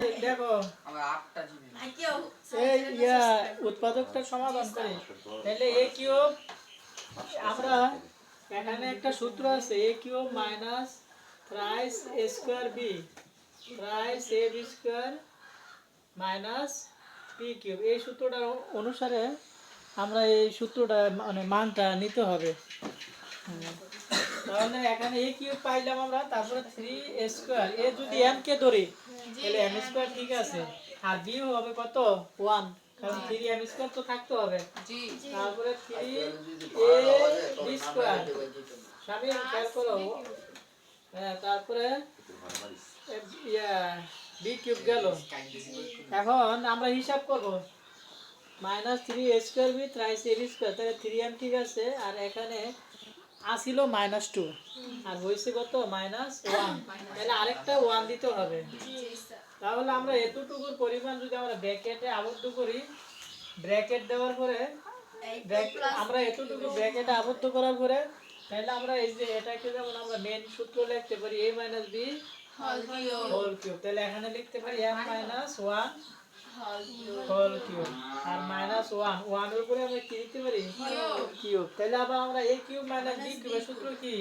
দেখো। আমার আটটা জিবি এই ইয়া উৎপাদকটা সমাধান করে। তাহলে এ কিউব আমরা এখানে একটা সূত্র আছে A cube minus thrice A square B. Thrice A B square minus B cube. এই সূত্রটা অনুসারে আমরা এই সূত্রটা মানে মানটা নিতে হবে। হুম। তাহলে এখানে এ কিউব পাইলাম আমরা তারপরে থ্রি স্কোয়ার এ যদি এম কে ধরি তাহলে এম স্কোয়ার ঠিক আছে। আর বি হবে কত? ওয়ান কারণ থ্রি এম স্কোয়ার তো থাকতে হবে। তারপরে থ্রি এ বি স্কোয়ার স্বামী খেয়াল করো। হ্যাঁ তারপরে ইয়া বি কিউব গেল। এখন আমরা হিসাব করব। Minus three square B thrice A B square তাহলে থ্রি এম ঠিক আছে। আর এখানে আসিল মাইনাস টু আর হয়েছে কত? মাইনাস ওয়ান তাহলে আরেকটা ওয়ান দিতে হবে। তাহলে আমরা এতটুকুর পরিমাণ যদি আমরা ব্র্যাকেটে আবদ্ধ করি ব্র্যাকেট দেওয়ার পরে আমরা এতটুকু ব্র্যাকেটে আবদ্ধ করার পরে তাহলে আমরা এই যে এটাকে যেমন আমরা মেন সূত্র লিখতে পারি A minus B whole cube তাহলে এখানে লিখতে পারি M minus one whole cube আর মাইনাস ওয়ান ওয়ানের উপরে আমরা কি লিখতে পারি? কিউব তাহলে আবার আমরা এ কিউব মাইনাস বি কিউবের সূত্র কি?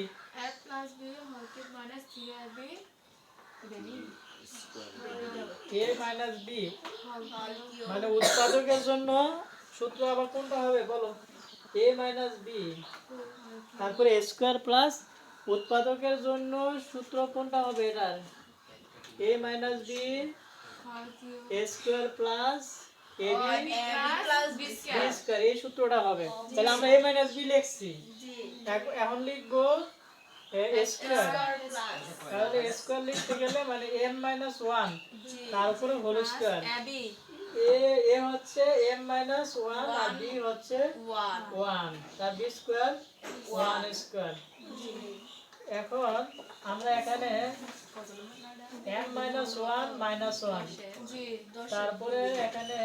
এ মাইনাস বি মানে উৎপাদকের জন্য সূত্র আবার কোনটা হবে বলো? এ মাইনাস বি তারপরে স্কোয়ার প্লাস উৎপাদকের জন্য সূত্র কোনটা হবে এটার? A minus B square plus A B square এই সূত্রটা হবে। তাহলে আমরা এ মাইনাস বি লিখছি। এখন- এখন লিখব এ স্কোয়ার তাহলে স্কোয়ার লিখতে গেলে মানে এম মাইনাস ওয়ান তার উপরে হোল স্কোয়ার এ এ হচ্ছে এম মাইনাস ওয়ান আর বি হচ্ছে ওয়ান তার বি স্কোয়ার ওয়ান স্কোয়ার এখন আমরা এখানে M minus one minus one তারপরে এখানে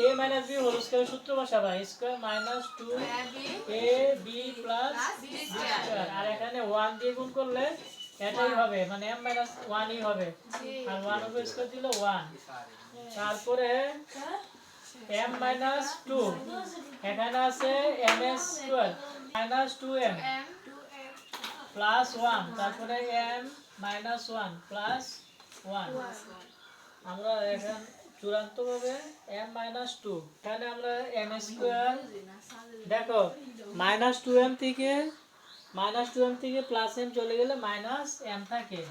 A minus B whole square সূত্র বসাবা square minus two A B plus আর এখানে ওয়ান দিয়ে গুণ করলে এটাই হবে মানে এম মাইনাস ওয়ানই হবে। আর ওয়ান উপর স্কোয়ার দিল ওয়ান তারপরে এম মাইনাস টু এখানে আছে M S square minus two M plus one তারপরে M minus one plus one আমরা এখন চূড়ান্ত ভাবে এম মাইনাস টু এখানে আমরা এম স্কোয়ার দেখো মাইনাস টু এম থেকে মাইনাস টু এম থেকে প্লাস এম চলে গেলে মাইনাস এম থাকে।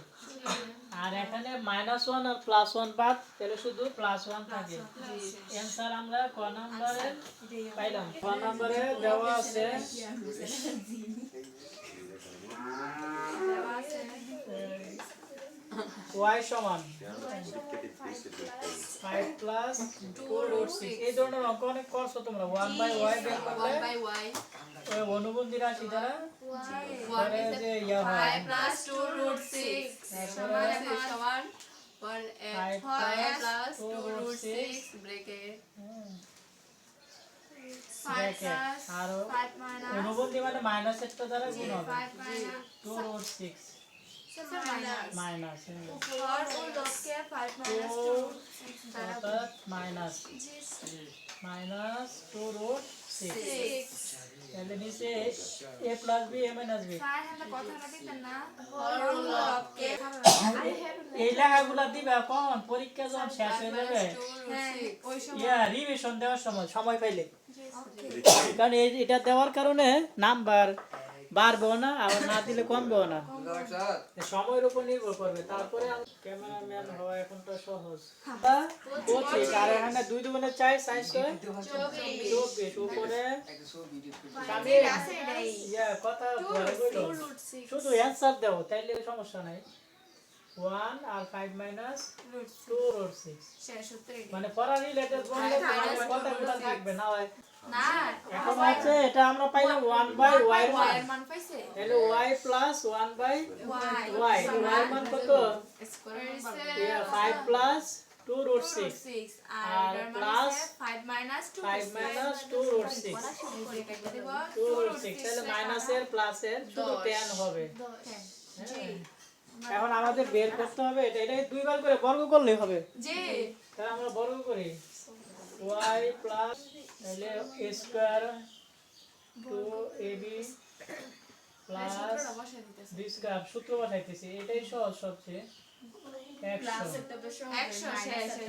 আর এখানে মাইনাস ওয়ান আর প্লাস ওয়ান বাদ, তাহলে শুধু প্লাস ওয়ান থাকে। অ্যান্সার আমরা ক নম্বরে পাইলাম। ক নম্বরে দেওয়া আছে ওয়াই সমান। ফাইভ প্লাস রুট সিক্স এই ধরনের অঙ্ক অনেক করছ তোমরা। ওয়ান বাই ওয়াই বের করলে ওই অনুবন্ধী রাশি দ্বারা ইয়া হয়। অনুবন্ধী মানে মাইনাস দ্বারা গুণ হবে। টু রুট সিক্স মাইনাস অর্থাৎ minus minus two root six তাহলে নিচে A plus B A minus B এই লেখাগুলা দিবে এখন পরীক্ষা যখন শেষ হয়ে যাবে ইয়া রিভিশন দেওয়ার সময় সময় পাইলে কারণ এই এটা দেওয়ার কারণে নাম্বার বাড়বেও না আবার না দিলে কমবেও না। সময়ের উপর নির্ভর করবে। তারপরে ক্যামেরাম্যান হওয়া এখন তো সহজ। পঁচিশ আর এখানে দুই দুগুণে চাই সাইজ হয় চব্বিশ। উপরে। কথা শুধু অ্যান্সার দাও তাইলে সমস্যা নাই। ওয়ান আর five minus two root six মানে পড়া রিলেটেড বললে কথাগুলো থাকবে না হয় এখন হচ্ছে এটা আমরা পাইলাম ওয়ান বাই ওয়াই মান। তাহলে Y plus one by Y Y মান কত? Five plus two root six আর plus five minus two root six two root six তাহলে মাইনাসের প্লাসের শুধু টেন হবে। হ্যাঁ। এখন আমাদের বের করতে হবে এটা এটা দুইবার করে বর্গ করলেই হবে। যে তাহলে আমরা বর্গ করি। ওয়াই প্লাস তাহলে A square two A B plus B square সূত্র বসাইতেছি এটাই সহজ সবচেয়ে।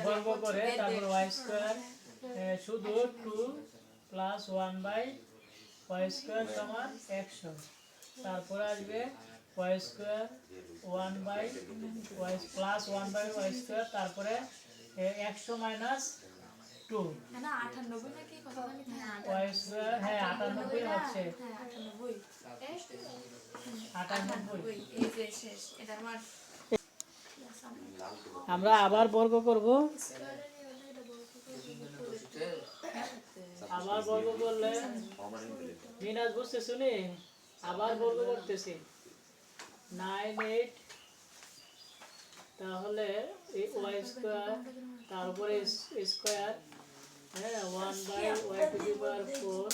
বর্গ করে তারপর ওয়াই স্কোয়ার শুধু two plus one by Y square সমান একশো। তারপর আসবে Y square one by Y plus one by Y square তারপরে একশো মাইনাস টু না আটানব্বই নাকি কত জানি হ্যাঁ আটানব্বই। হচ্ছে আটানব্বই আটানব্বই। এই যে শেষ এটার আমরা আবার বর্গ করব। আবার বর্গ করলে মিনাজ বুঝতে শুনি আবার বর্গ করতেছি। নাইন এইট তাহলে ওয়াই স্কোয়ার তারপরে স্কোয়ার হ্যাঁ one by Y two four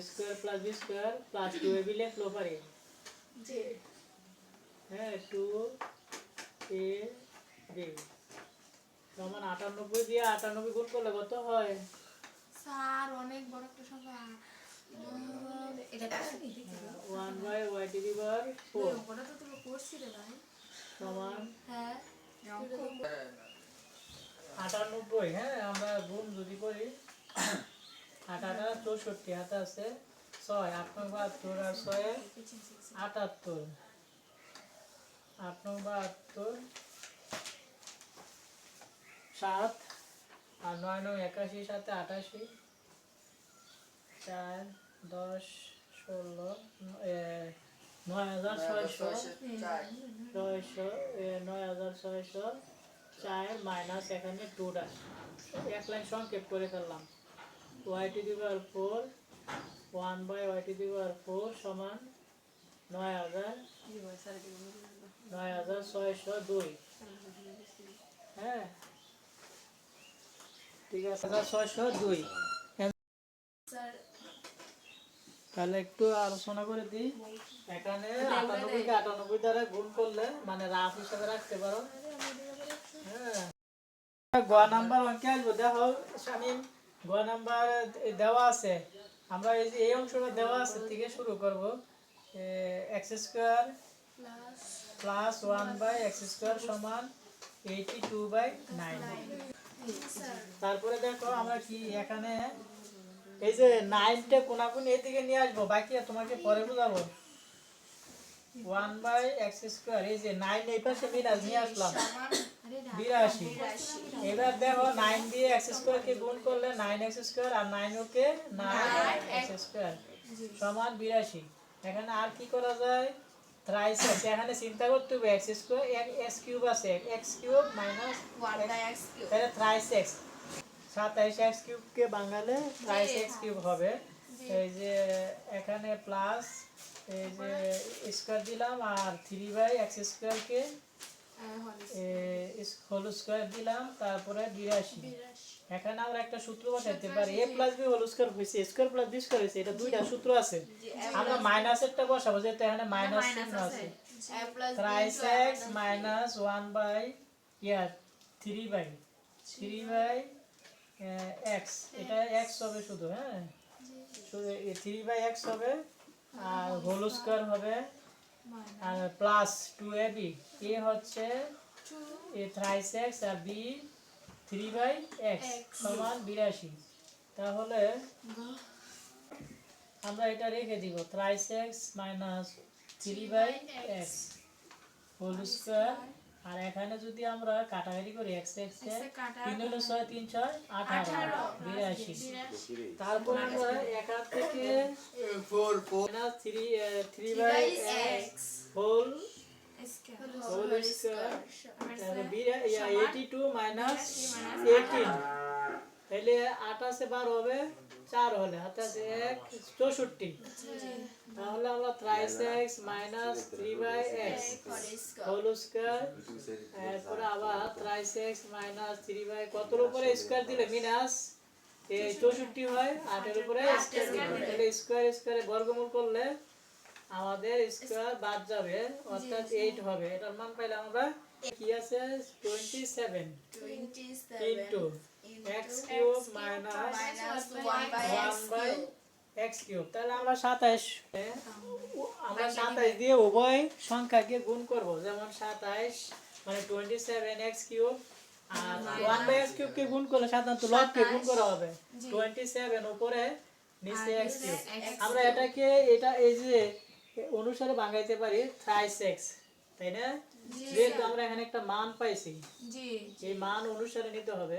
square plus square plus two A B লেখলো পারি হ্যাঁ টু এ বি সমান আটানব্বই দিয়ে আটানব্বই গুণ করলে কত হয় স্যার অনেক বড় একটা সংখ্যা one by Y to power four করছি রে ভাই সমান হ্যাঁ। আটানব্বই হ্যাঁ আমরা গুণ যদি করি আট আটা চৌষট্টি হাতে আছে ছয় আট নয় বাহাত্তর আর ছয়ে আটাত্তর। আট নয় বাহাত্তর সাত আর নয় নয় একাশি সাথে আটাশি চার দশ ষোলো নয় হাজার ছয়শো। ছয়শো এ, নয় হাজার ছয়শো চার মাইনাস এখানে টুটা এক লাইন সংক্ষেপ করে ফেললাম। Y to the power four one by Y to the power four সমান নয় হাজার নয় হাজার ছয়শো দুই। হ্যাঁ। ঠিক আছে ছয়শো দুই। স্যার তাহলে একটু আলোচনা করে দিই। এখানে আটানব্বইকে আটানব্বই দ্বারা গুণ করলে মানে রাফ হিসাবে রাখতে পারো। হ্যাঁ। গ নাম্বার অঙ্কে আসব। দেখো শামিম গ নাম্বার দেওয়া আছে। আমরা এই যে এই অংশটা দেওয়া আছে থেকে শুরু করব। X square plus one by X square সমান এইটি টু বাই নাইন তারপরে দেখো আমরা কি এখানে এই যে নাইনটা কোনাকুনি এদিকে নিয়ে আসব বাকি তোমাকে পরে বোঝাবো। ওয়ান বাই এক্স স্কোয়ার এই যে নাইন এই পাশে বিরাজ নিয়ে আসলাম। বিরাশি। এবার দেখো নাইন দিয়ে এক্স গুণ করলে নাইন এক্স স্কোয়ার আর nine okay nine X square সমান বিরাশি। এখানে আর কি করা যায়? থ্রাইস এক্স এখানে চিন্তা করতে হবে এক্স স্কোয়ার এক্স কিউব আছে এক্স কিউব মাইনাস তাহলে থ্রাইস এক্স সাতাইশ এক্স কিউবকে বাঙালে থ্রাইস এক্স কিউব হবে। এই যে এখানে প্লাস এই যে স্কোয়ার দিলাম আর থ্রি বাই এক্স স্কোয়ারকে হোল স্কোয়ার দিলাম তারপরে বিরাশি। এখানে আমরা একটা সূত্র বসাইতে পারি A plus B whole square হয়েছে স্কোয়ার প্লাস বি স্কোয়ার হয়েছে এটা দুইটা সূত্র আছে। আমরা মাইনাসেরটা বসাবো যেহেতু এখানে মাইনাস চিহ্ন আছে। Thrice X minus one by year three by three by X এটা এক্স হবে শুধু হ্যাঁ? শুধু থ্রি বাই এক্স হবে, আর হোল স্কোয়ার হবে, আর plus two A B A হচ্ছে এ থ্রাইস এক্স আর বি থ্রি বাই এক্স সমান বিরাশি। তাহলে আমরা এটা রেখে দিব thrice X minus three by X whole square আর এখানে যদি আমরা কাটাকাটি করি এক্স এক্স তিন হলো ছয় তিন ছয় আঠারো। বিরাশি। তারপর আমরা একার থেকে minus three three by X whole whole square. Eighty two minus eighteen তাহলে আঠাশে বার হবে চার হলে। হাতাশে এক চৌষট্টি। তাহলে আমরা thrice X minus three by X whole square এরপরে আবার thrice X minus three by কতর উপরে স্কোয়ার দিলে? মিনাস চৌষট্টি হয় আটের উপরে স্কোয়ার তাহলে স্কোয়ার স্কোয়ারে বর্গমূল করলে আমাদের স্কোয়ার বাদ যাবে অর্থাৎ এইট হবে। এটার মান পাইলাম আমরা কি আছে? Twenty seven into X cube minus minus one by one x by cube. X cube তাহলে আমরা সাতাইশ আমরা সাতাইশ দিয়ে উভয় সংখ্যাকে গুণ করব। যেমন সাতাইশ মানে টোয়েন্টি সেভেন এক্স কিউব আর ওয়ান বাই এক্স কিউবকে গুণ করলে সাধারণত লবকে গুণ করা হবে। টোয়েন্টি সেভেন উপরে নিচে এক্স কিউব আমরা এটাকে এটা এই যে অনুসারে ভাঙাইতে পারি থ্রাইস এক্স তাই না? যেহেতু আমরা এখানে একটা মান পাইছি। জি। এই মান অনুসারে নিতে হবে।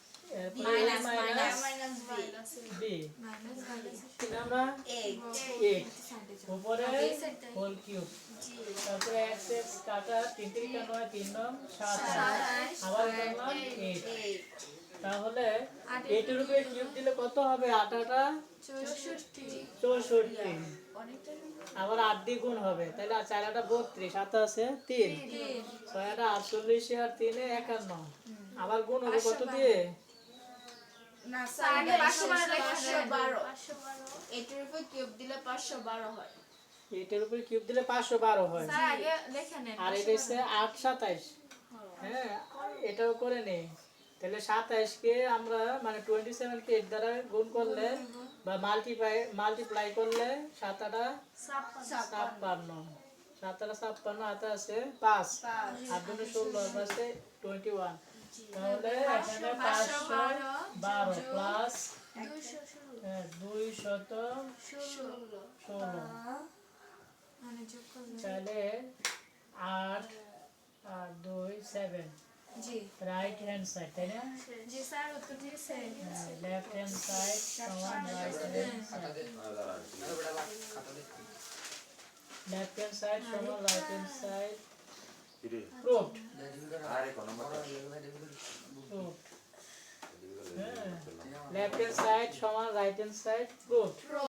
মাইনাস বি আমরা eight এইট উপরে হোল কিউব তারপরে এক্স এক্স কাটা তিন তিনটা নয় তিন নং সাত আবার করলাম এইট তাহলে এইটের উপরে কিউব দিলে কত হবে? আটাটা চৌষট্টি। চৌষট্টি। অনেকটা আবার আট দিয়ে গুণ হবে। তাহলে চার আটা বত্রিশ হাতে আছে তিন। ছয় আটা আটচল্লিশে আর তিনে একান্ন। আবার গুণ হবে কত দিয়ে? না এটার উপর কিউব দিলে হয়। এইটার উপরে কিউব দিলে পাঁচশো বারো হয়। স্যার আগে লেখা নেন আর এটা হচ্ছে আট সাতাইশ। হ্যাঁ এটাও করে নেই তাহলে সাতাইশকে আমরা মানে দ্বারা গুণ করলে বা মাল্টিপ্লাই মাল্টিপ্লাই করলে সাত আটা ছাপ্পান্ন। সাত আটা ছাপ্পান্ন হাতে আছে পাঁচ। পাঁচ। আট দুটো ষোলো আছে টোয়েন্টি ওয়ান তাহলে এখানে পাঁচশো বারো প্লাস দুই শত ষোলো। ষোলো। মানে তাহলে আট আর দুই সেভেন রাইট হ্যান্ড সাইড তাই না? জি স্যার উত্তর দিয়েছে লেফট হ্যান্ড সাইড সমান right hand side left hand side সমান right hand side proved proved হ্যাঁ লেফট হ্যান্ড সাইড সমান রাইট হ্যান্ড সাইড প্রুভড